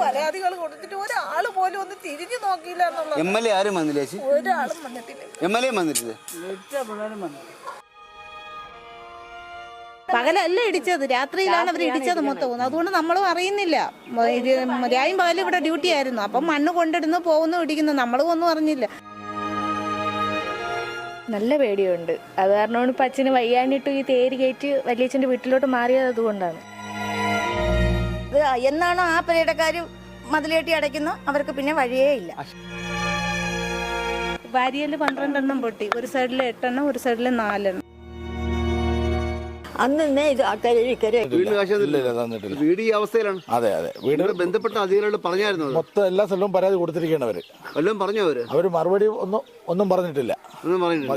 പരാതികൾ കൊടുത്തിട്ട് ഒരാൾ പോലും ഒന്ന് തിരിഞ്ഞു നോക്കിയില്ല എന്നുള്ളത് എം എൽ എ ആരും വന്നില്ല ചേച്ചി? ഒരാളും വന്നിട്ടില്ല. എം എൽ എ വന്നിട്ടില്ല? പകലല്ല ഇടിച്ചത്? രാത്രിയിലാണ് അവർ ഇടിച്ചത് മൊത്തവും അതുകൊണ്ട് നമ്മളും അറിയുന്നില്ല. രായും പകലും ഇവിടെ ഡ്യൂട്ടി ആയിരുന്നു. അപ്പം മണ്ണ് കൊണ്ടിടുന്നു പോകുന്നു ഇടിക്കുന്നു. നമ്മളും ഒന്നും അറിഞ്ഞില്ല. നല്ല പേടിയുണ്ട്. അത് കാരണമാണ് ഇപ്പം അച്ഛന് വയ്യാഞ്ഞിട്ട് ഈ തേര് കയറ്റി വലിയച്ഛന്റെ വീട്ടിലോട്ട് മാറിയത് അതുകൊണ്ടാണ്. എന്നാണോ ആ പേടക്കാർ മതിലേട്ടി അടയ്ക്കുന്നു? അവർക്ക് പിന്നെ വഴിയേ ഇല്ല. വാരിയൽ പന്ത്രണ്ടെണ്ണം പൊട്ടി. ഒരു സൈഡിൽ എട്ടെണ്ണം ഒരു സൈഡിൽ നാലെണ്ണം. അന്ന് ഇത് വീട് ഈ അവസ്ഥയിലാണ്. അതെ അതെ. വീട് ബന്ധപ്പെട്ട അധികാരികളോട് പറഞ്ഞായിരുന്നു? മൊത്തം എല്ലാ സ്ഥലവും പരാതി കൊടുത്തിരിക്കുകയാണ് എല്ലാം പറഞ്ഞു അവർ? അവർ മറുപടി ഒന്നും ഒന്നും പറഞ്ഞിട്ടില്ല.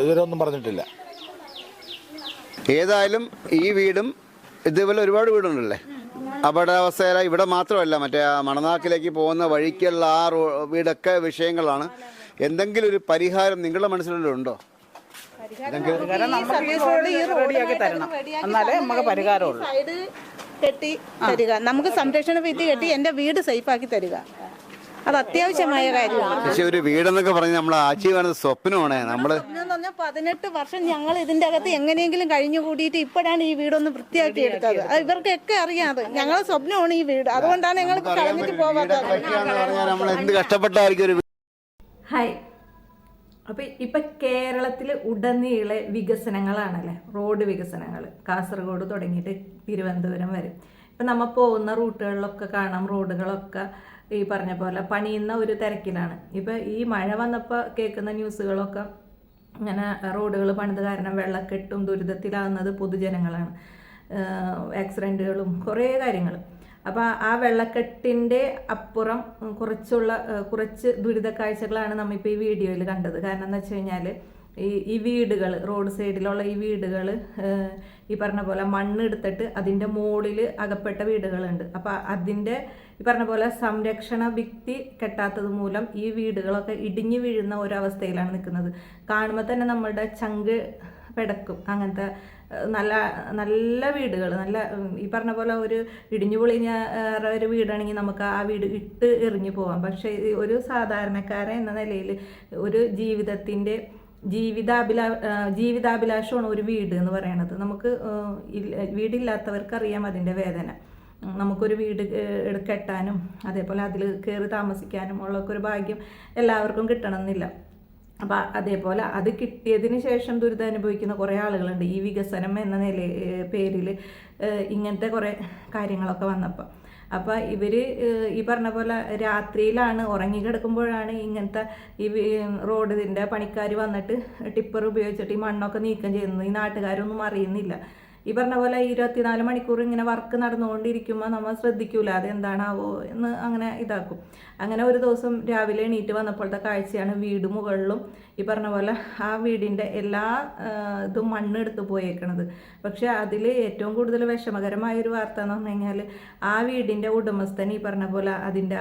ഇതുവരെ ഒന്നും പറഞ്ഞിട്ടില്ല. ഏതായാലും ഈ വീടും ഇതേപോലെ ഒരുപാട് വീടുണ്ടല്ലേ? അപകടാവസ്ഥയില ഇവിടെ മാത്രമല്ല മറ്റേ മണനാക്കിലേക്ക് പോകുന്ന വഴിക്കുള്ള ആ റോ വീടൊക്കെ വിഷയങ്ങളാണ്. എന്തെങ്കിലും ഒരു പരിഹാരം നിങ്ങളുടെ മനസ്സിലുണ്ടോ റെഡിയാക്കി തരണം. എന്നാലേ നമുക്ക് പരിഹാരമുള്ളൂ. സൈഡ് കെട്ടി തരിക. നമുക്ക് സംരക്ഷണ ഭിത്തി കെട്ടി എന്റെ വീട് സേഫ് ആക്കി തരിക. അത് അത്യാവശ്യമായ കാര്യമാണ്. പക്ഷെ ഒരു വീടെന്നൊക്കെ പറഞ്ഞ് നമ്മൾ ചെയ്യുന്ന സ്വപ്നമാണ്. നമ്മൾ പതിനെട്ട് വർഷം ഞങ്ങൾ ഇതിന്റെ അകത്ത് എങ്ങനെയെങ്കിലും കഴിഞ്ഞു കൂടിയിട്ട് ഇപ്പോഴാണ് ഈ വീടൊന്ന് വൃത്തിയാക്കി എടുത്തത്. അത് ഇവർക്കൊക്കെ അറിയാം അത്. ഞങ്ങളെ സ്വപ്നമാണ് ഈ വീട്. അതുകൊണ്ടാണ് ഞങ്ങൾ കളഞ്ഞിട്ട് പോവാത്തത്. ഹായ് അപ്പോൾ ഇപ്പം കേരളത്തിൽ ഉടനീളെ വികസനങ്ങളാണല്ലേ? റോഡ് വികസനങ്ങൾ കാസർഗോഡ് തുടങ്ങിയിട്ട് തിരുവനന്തപുരം വരെ. ഇപ്പം നമ്മൾ പോകുന്ന റൂട്ടുകളിലൊക്കെ കാണാം. റോഡുകളൊക്കെ ഈ പറഞ്ഞ പോലെ പണിയുന്ന ഒരു തിരക്കിലാണ്. ഇപ്പോൾ ഈ മഴ വന്നപ്പോൾ കേൾക്കുന്ന ന്യൂസുകളൊക്കെ ഇങ്ങനെ റോഡുകൾ പണിത് കാരണം വെള്ളക്കെട്ടും ദുരിതത്തിലാകുന്നത് പൊതുജനങ്ങളാണ്. ആക്സിഡന്റുകളും കുറേ കാര്യങ്ങൾ അപ്പോൾ ആ വെള്ളക്കെട്ടിന്റെ അപ്പുറം കുറച്ചുള്ള കുറച്ച് ദുരിത കാഴ്ചകളാണ് നമ്മളിപ്പോൾ ഈ വീഡിയോയിൽ കണ്ടത്. കാരണം എന്ന് വെച്ച് കഴിഞ്ഞാൽ ഈ ഈ വീടുകൾ റോഡ് സൈഡിലുള്ള ഈ വീടുകൾ ഈ പറഞ്ഞ പോലെ മണ്ണ് എടുത്തിട്ട് അതിന്റെ മുകളിൽ അകപ്പെട്ട വീടുകളുണ്ട്. അപ്പോൾ അതിന്റെ ഈ പറഞ്ഞ പോലെ സംരക്ഷണ ഭിത്തി കെട്ടാത്തത് മൂലം ഈ വീടുകളൊക്കെ ഇടിഞ്ഞു വീഴുന്ന ഒരവസ്ഥയിലാണ് നിൽക്കുന്നത്. കാണുമ്പോൾ തന്നെ നമ്മളുടെ ചങ്ക് പെടക്കും. അങ്ങനത്തെ നല്ല നല്ല വീടുകൾ നല്ല ഈ പറഞ്ഞ പോലെ ഒരു ഇടിഞ്ഞു പൊളിഞ്ഞ ഒരു വീടാണെങ്കിൽ നമുക്ക് ആ വീട് ഇട്ട് എറിഞ്ഞു പോവാം. പക്ഷേ ഒരു സാധാരണക്കാരൻ എന്ന നിലയിൽ ഒരു ജീവിതത്തിന്റെ ജീവിതാഭിലാ ജീവിതാഭിലാഷമാണ് ഒരു വീട് എന്ന് പറയുന്നത് നമുക്ക് വീടില്ലാത്തവർക്ക് അറിയാം അതിന്റെ വേദന. നമുക്കൊരു വീട് കെട്ടാനും അതേപോലെ അതിൽ കയറി താമസിക്കാനും ഉള്ളൊക്കെ ഒരു ഭാഗ്യം എല്ലാവർക്കും കിട്ടണമെന്നില്ല. അപ്പം അതേപോലെ അത് കിട്ടിയതിന് ശേഷം ദുരിതം അനുഭവിക്കുന്ന കുറേ ആളുകളുണ്ട്. ഈ വികസനം എന്ന നില പേരിൽ ഇങ്ങനത്തെ കുറേ കാര്യങ്ങളൊക്കെ വന്നപ്പോൾ അപ്പോൾ ഇവർ ഈ പറഞ്ഞ പോലെ രാത്രിയിലാണ് ഉറങ്ങിക്കിടക്കുമ്പോഴാണ് ഇങ്ങനത്തെ ഈ റോഡ് റോഡിന്റെ പണിക്കാർ വന്നിട്ട് ടിപ്പർ ഉപയോഗിച്ചിട്ട് ഈ മണ്ണൊക്കെ നീക്കം ചെയ്യുന്നത്. ഈ നാട്ടുകാരൊന്നും അറിയുന്നില്ല. ഈ പറഞ്ഞ പോലെ ഇരുപത്തിനാല് മണിക്കൂർ ഇങ്ങനെ വർക്ക് നടന്നുകൊണ്ടിരിക്കുമ്പോൾ നമ്മൾ ശ്രദ്ധിക്കൂല അത് എന്താണാവോ എന്ന് അങ്ങനെ ഇതാക്കും. അങ്ങനെ ഒരു ദിവസം രാവിലെ എണീറ്റ് വന്നപ്പോഴത്തെ കാഴ്ചയാണ് വീട് മുകളിലും ഈ പറഞ്ഞ പോലെ ആ വീടിന്റെ എല്ലാ ഇതും മണ്ണെടുത്ത് പോയേക്കണത്. പക്ഷേ അതിൽ ഏറ്റവും കൂടുതൽ വിഷമകരമായ ഒരു വാർത്ത എന്ന് പറഞ്ഞു കഴിഞ്ഞാൽ ആ വീടിന്റെ ഉടമസ്ഥൻ ഈ പറഞ്ഞ പോലെ അതിന്റെ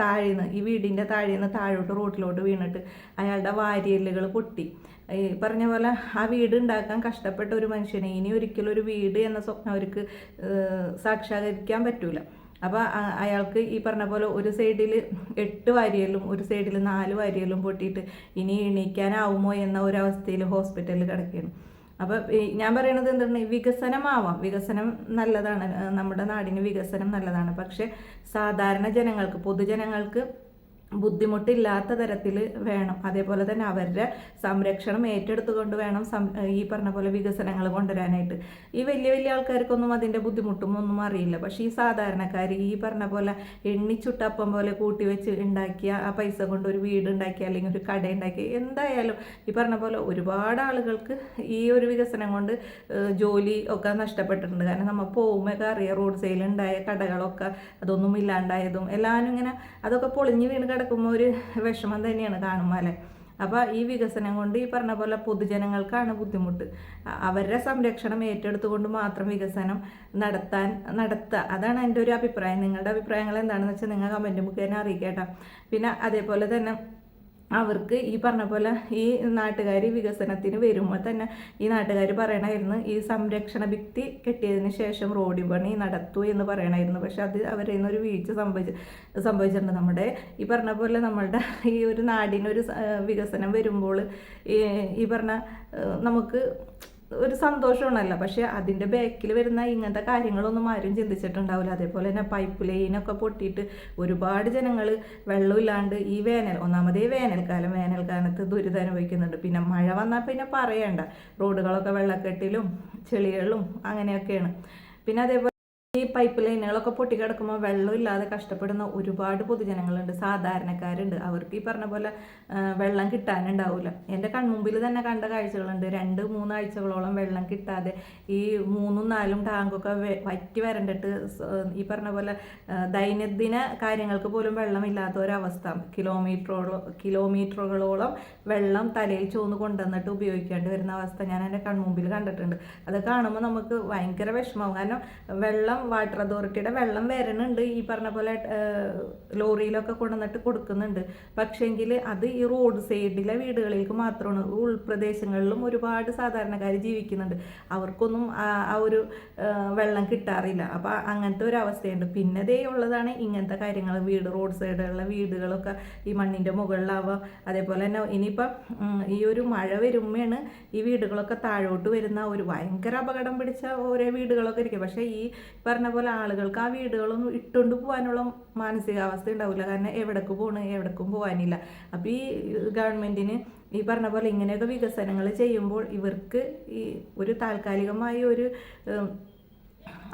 താഴേന്ന് ഈ വീടിന്റെ താഴേന്ന് താഴോട്ട് റോട്ടിലോട്ട് വീണിട്ട് അയാളുടെ വാരിയല്ലുകൾ പൊട്ടി. ഈ പറഞ്ഞ പോലെ ആ വീട് ഉണ്ടാക്കാൻ കഷ്ടപ്പെട്ട ഒരു മനുഷ്യനെ ഇനി ഒരിക്കലും ഒരു വീട് എന്ന സ്വപ്നം അവർക്ക് സാക്ഷാത്കരിക്കാൻ പറ്റൂല. അപ്പോൾ അയാൾക്ക് ഈ പറഞ്ഞ പോലെ ഒരു സൈഡിൽ എട്ട് വാരിയലും ഒരു സൈഡിൽ നാല് വാരിയലും പൊട്ടിയിട്ട് ഇനി എണീക്കാനാവുമോ എന്ന ഒരു ഹോസ്പിറ്റലിൽ കിടക്കുകയാണ്. അപ്പോൾ ഞാൻ പറയണത് എന്താണ്? വികസനമാവാം. വികസനം നല്ലതാണ്. നമ്മുടെ നാടിന് വികസനം നല്ലതാണ്. പക്ഷേ സാധാരണ ജനങ്ങൾക്ക് പൊതുജനങ്ങൾക്ക് ബുദ്ധിമുട്ടില്ലാത്ത തരത്തിൽ വേണം. അതേപോലെ തന്നെ അവരുടെ സംരക്ഷണം ഏറ്റെടുത്തുകൊണ്ട് വേണം ഈ പറഞ്ഞ പോലെ വികസനങ്ങൾ കൊണ്ടുവരാനായിട്ട്. ഈ വലിയ വലിയ ആൾക്കാർക്കൊന്നും അതിന്റെ ബുദ്ധിമുട്ടും ഒന്നും അറിയില്ല. പക്ഷേ ഈ സാധാരണക്കാർ ഈ പറഞ്ഞ പോലെ എണ്ണിച്ചുട്ടപ്പം പോലെ കൂട്ടി വെച്ച് ഉണ്ടാക്കിയ ആ പൈസ കൊണ്ട് ഒരു വീട് ഉണ്ടാക്കിയ അല്ലെങ്കിൽ ഒരു കട ഉണ്ടാക്കിയ എന്തായാലും ഈ പറഞ്ഞ പോലെ ഒരുപാട് ആളുകൾക്ക് ഈ ഒരു വികസനം കൊണ്ട് ജോലി ഒക്കെ നഷ്ടപ്പെട്ടിട്ടുണ്ട്. കാരണം നമ്മൾ പോകുമ്പോഴൊക്കെ അറിയാം റോഡ് സൈഡിൽ ഉണ്ടായ കടകളൊക്കെ അതൊന്നും ഇല്ലാണ്ടായതും എല്ലാവരും ഇങ്ങനെ അതൊക്കെ പൊളിഞ്ഞ് വീണ് കിടക്കുമ്പോൾ ഒരു വിഷമം തന്നെയാണ് കാണുമ്പോൾ അപ്പോൾ ഈ വികസനം കൊണ്ട് ഈ പറഞ്ഞ പോലെ പൊതുജനങ്ങൾക്കാണ് ബുദ്ധിമുട്ട്. അവരുടെ സംരക്ഷണം ഏറ്റെടുത്തുകൊണ്ട് മാത്രം വികസനം നടത്താൻ നടത്തുക അതാണ് എന്റെ ഒരു അഭിപ്രായം. നിങ്ങളുടെ അഭിപ്രായങ്ങൾ എന്താണെന്ന് വെച്ചാൽ നിങ്ങൾ കമന്റ് മുഖേന അറിയിക്കേട്ടോ പിന്നെ അതേപോലെ തന്നെ അവർക്ക് ഈ പറഞ്ഞ പോലെ ഈ നാട്ടുകാർ വികസനത്തിന് വരുമ്പോൾ തന്നെ ഈ നാട്ടുകാർ പറയണമായിരുന്നു ഈ സംരക്ഷണ ഭിത്തി കെട്ടിയതിന് ശേഷം റോഡ് പണി നടത്തൂ എന്ന് പറയണമായിരുന്നു പക്ഷെ അത് അവരിൽ നിന്നൊരു വീഴ്ച സംഭവിച്ച് സംഭവിച്ചിട്ടുണ്ട്. നമ്മുടെ ഈ പറഞ്ഞ പോലെ നമ്മളുടെ ഈ ഒരു നാടിനൊരു വികസനം വരുമ്പോൾ ഈ പറഞ്ഞ നമുക്ക് ഒരു സന്തോഷമാണല്ലോ. പക്ഷെ അതിന്റെ ബാക്കിൽ വരുന്ന ഇങ്ങനത്തെ കാര്യങ്ങളൊന്നും ആരും ചിന്തിച്ചിട്ടുണ്ടാവില്ല. അതേപോലെ തന്നെ പൈപ്പ് ലൈനൊക്കെ പൊട്ടിയിട്ട് ഒരുപാട് ജനങ്ങൾ വെള്ളമില്ലാണ്ട് ഈ വേനൽ ഒന്നാമതേ വേനൽക്കാലം വേനൽക്കാലത്ത് ദുരിതം അനുഭവിക്കുന്നുണ്ട്. പിന്നെ മഴ വന്നാൽ പിന്നെ പറയണ്ട. റോഡുകളൊക്കെ വെള്ളക്കെട്ടിലും ചെളികളും അങ്ങനെയൊക്കെയാണ്. പിന്നെ അതേപോലെ ഈ പൈപ്പ് ലൈനുകളൊക്കെ പൊട്ടിക്കിടക്കുമ്പോൾ വെള്ളമില്ലാതെ കഷ്ടപ്പെടുന്ന ഒരുപാട് പൊതുജനങ്ങളുണ്ട് സാധാരണക്കാരുണ്ട്. അവർക്ക് ഈ പറഞ്ഞ പോലെ വെള്ളം കിട്ടാനുണ്ടാവില്ല എന്റെ കൺമുമ്പിൽ തന്നെ കണ്ട കാഴ്ചകളുണ്ട്. രണ്ട് മൂന്നാഴ്ചകളോളം വെള്ളം കിട്ടാതെ ഈ മൂന്നും നാലും ടാങ്കൊക്കെ വറ്റി വരണ്ടിട്ട് ഈ പറഞ്ഞ പോലെ ദൈനംദിന കാര്യങ്ങൾക്ക് പോലും വെള്ളമില്ലാത്ത ഒരവസ്ഥ കിലോമീറ്ററോളം കിലോമീറ്ററുകളോളം വെള്ളം തലയിൽ ചോന്ന് കൊണ്ടുവന്നിട്ട് ഉപയോഗിക്കേണ്ടി വരുന്ന അവസ്ഥ ഞാൻ എന്റെ കൺമുമ്പിൽ കണ്ടിട്ടുണ്ട്. അത് കാണുമ്പോൾ നമുക്ക് ഭയങ്കര വിഷമം. കാരണം വെള്ളം വാട്ടർ അതോറിറ്റിയുടെ വെള്ളം വരണുണ്ട്. ഈ പറഞ്ഞ പോലെ ലോറിയിലൊക്കെ കൊണ്ടുവന്നിട്ട് കൊടുക്കുന്നുണ്ട്. പക്ഷേങ്കിൽ അത് ഈ റോഡ് സൈഡിലെ വീടുകളിലേക്ക് മാത്രമാണ്. ഉൾപ്രദേശങ്ങളിലും ഒരുപാട് സാധാരണക്കാർ ജീവിക്കുന്നുണ്ട്. അവർക്കൊന്നും ആ ഒരു വെള്ളം കിട്ടാറില്ല. അപ്പോൾ അങ്ങനത്തെ ഒരു അവസ്ഥയുണ്ട്. പിന്നെ ദേ ഉള്ളതാണ് ഇങ്ങനത്തെ കാര്യങ്ങൾ വീട് റോഡ് സൈഡിലുള്ള വീടുകളൊക്കെ ഈ മണ്ണിന്റെ മുകളിലാവുക. അതേപോലെ തന്നെ ഇനിയിപ്പം ഈ ഒരു മഴ വരുമ്പോഴാണ് ഈ വീടുകളൊക്കെ താഴോട്ട് വരുന്ന ഒരു ഭയങ്കര അപകടം പിടിച്ച ഓരോ വീടുകളൊക്കെ ഇരിക്കും. പക്ഷെ ഈ പറഞ്ഞ പോലെ ആളുകൾക്ക് ആ വീടുകളൊന്നും ഇട്ടുകൊണ്ട് പോകാനുള്ള മാനസികാവസ്ഥ ഉണ്ടാവില്ല. കാരണം എവിടേക്ക് പോകണ് എവിടേക്കും പോകാനില്ല. അപ്പോൾ ഈ ഗവൺമെന്റിന് ഈ പറഞ്ഞ പോലെ ഇങ്ങനെയൊക്കെ വികസനങ്ങൾ ചെയ്യുമ്പോൾ ഇവർക്ക് ഈ ഒരു താൽക്കാലികമായ ഒരു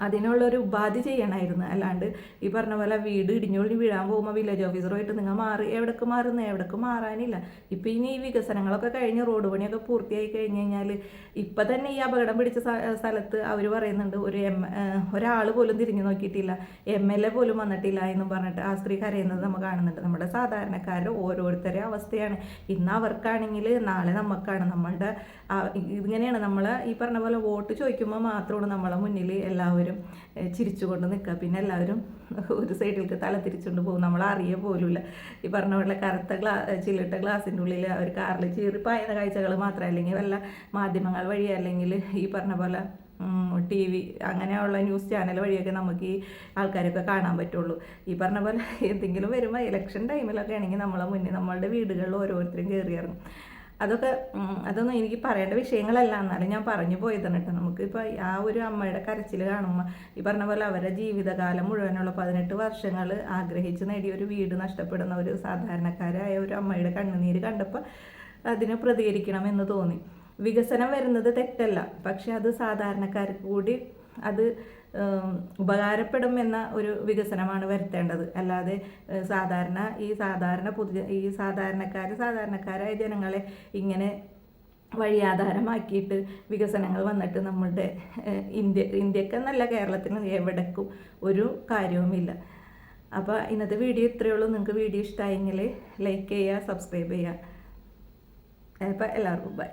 അതിനുള്ളൊരു ഉപാധി ചെയ്യണമായിരുന്നു അല്ലാണ്ട് ഈ പറഞ്ഞ പോലെ വീട് ഇടിഞ്ഞൊളി വീഴാൻ പോകുമ്പോൾ വില്ലേജ് ഓഫീസറുമായിട്ട് നിങ്ങൾ മാറി എവിടേക്ക് മാറുന്നു? എവിടേക്ക് മാറാനില്ല. ഇപ്പം ഇനി ഈ വികസനങ്ങളൊക്കെ കഴിഞ്ഞ് റോഡ് പണിയൊക്കെ പൂർത്തിയായി കഴിഞ്ഞ് കഴിഞ്ഞാൽ ഇപ്പം തന്നെ ഈ അപകടം പിടിച്ച സ്ഥലത്ത് അവർ പറയുന്നുണ്ട് ഒരു എം ഒരാൾ പോലും തിരിഞ്ഞു നോക്കിയിട്ടില്ല എം എൽ എ പോലും വന്നിട്ടില്ല എന്നും പറഞ്ഞിട്ട് ആ സ്ത്രീ കരയുന്നത് നമ്മൾ കാണുന്നുണ്ട്. നമ്മുടെ സാധാരണക്കാരുടെ ഓരോരുത്തരുടെ അവസ്ഥയാണ്. ഇന്ന് അവർക്കാണെങ്കിൽ നാളെ നമുക്കാണ് നമ്മളുടെ ഇങ്ങനെയാണ്. നമ്മൾ ഈ പറഞ്ഞ പോലെ വോട്ട് ചോദിക്കുമ്പോൾ മാത്രമാണ് നമ്മളെ മുന്നിൽ എല്ലാവരും ഏഹ്, ചിരിച്ചുകൊണ്ട് നിൽക്കുക. പിന്നെ എല്ലാവരും ഒരു സൈഡിലേക്ക് തല തിരിച്ചുകൊണ്ട് പോകും. നമ്മൾ അറിയ പോലുമില്ല. ഈ പറഞ്ഞ പോലെ കറുത്ത ഗ്ലാ ചില്ലിട്ട ഗ്ലാസിന്റെ ഉള്ളിൽ അവർ കാറിൽ ചീറി പായുന്ന കാഴ്ചകൾ മാത്രം അല്ലെങ്കിൽ വല്ല മാധ്യമങ്ങൾ വഴി അല്ലെങ്കിൽ ഈ പറഞ്ഞ പോലെ ടി വി അങ്ങനെയുള്ള ന്യൂസ് ചാനൽ വഴിയൊക്കെ നമുക്ക് ഈ ആൾക്കാരൊക്കെ കാണാൻ പറ്റുള്ളൂ. ഈ പറഞ്ഞ പോലെ എന്തെങ്കിലും വരുമ്പോൾ ഇലക്ഷൻ ടൈമിലൊക്കെ ആണെങ്കിൽ നമ്മളെ മുന്നേ നമ്മളുടെ വീടുകളിൽ ഓരോരുത്തരും കയറി ഇറങ്ങും. അതൊക്കെ അതൊന്നും എനിക്ക് പറയേണ്ട വിഷയങ്ങളല്ല. എന്നാലും ഞാൻ പറഞ്ഞു പോയതാണ് കേട്ടോ. നമുക്കിപ്പോൾ ആ ഒരു അമ്മയുടെ കരച്ചിൽ കാണുമ്പോൾ ഈ പറഞ്ഞ പോലെ അവരുടെ ജീവിതകാലം മുഴുവനുള്ള പതിനെട്ട് വർഷങ്ങൾ ആഗ്രഹിച്ച് നേടിയ ഒരു വീട് നഷ്ടപ്പെടുന്ന ഒരു സാധാരണക്കാരായ ഒരു അമ്മയുടെ കണ്ണുനീര് കണ്ടപ്പോൾ അതിനെ പ്രതികരിക്കണമെന്ന് തോന്നി. വികസനം വരുന്നത് തെറ്റല്ല. പക്ഷെ അത് സാധാരണക്കാർക്ക് കൂടി അത് ഉപകാരപ്പെടും എന്ന ഒരു വികസനമാണ് വരുത്തേണ്ടത്. അല്ലാതെ സാധാരണ ഈ സാധാരണ പൊതു ഈ സാധാരണക്കാർ സാധാരണക്കാരായ ജനങ്ങളെ ഇങ്ങനെ വഴിയാധാരമാക്കിയിട്ട് വികസനങ്ങൾ വന്നിട്ട് നമ്മളുടെ ഏഹ്, ഇന്ത്യ ഇന്ത്യക്കെന്നല്ല കേരളത്തിന് എവിടേക്കും ഒരു കാര്യവുമില്ല. അപ്പോൾ ഇന്നത്തെ വീഡിയോ ഇത്രയേ ഉള്ളൂ. നിങ്ങൾക്ക് വീഡിയോ ഇഷ്ടമായെങ്കിൽ ലൈക്ക് ചെയ്യുക സബ്സ്ക്രൈബ് ചെയ്യുക. അപ്പോൾ എല്ലാവർക്കും ബൈ.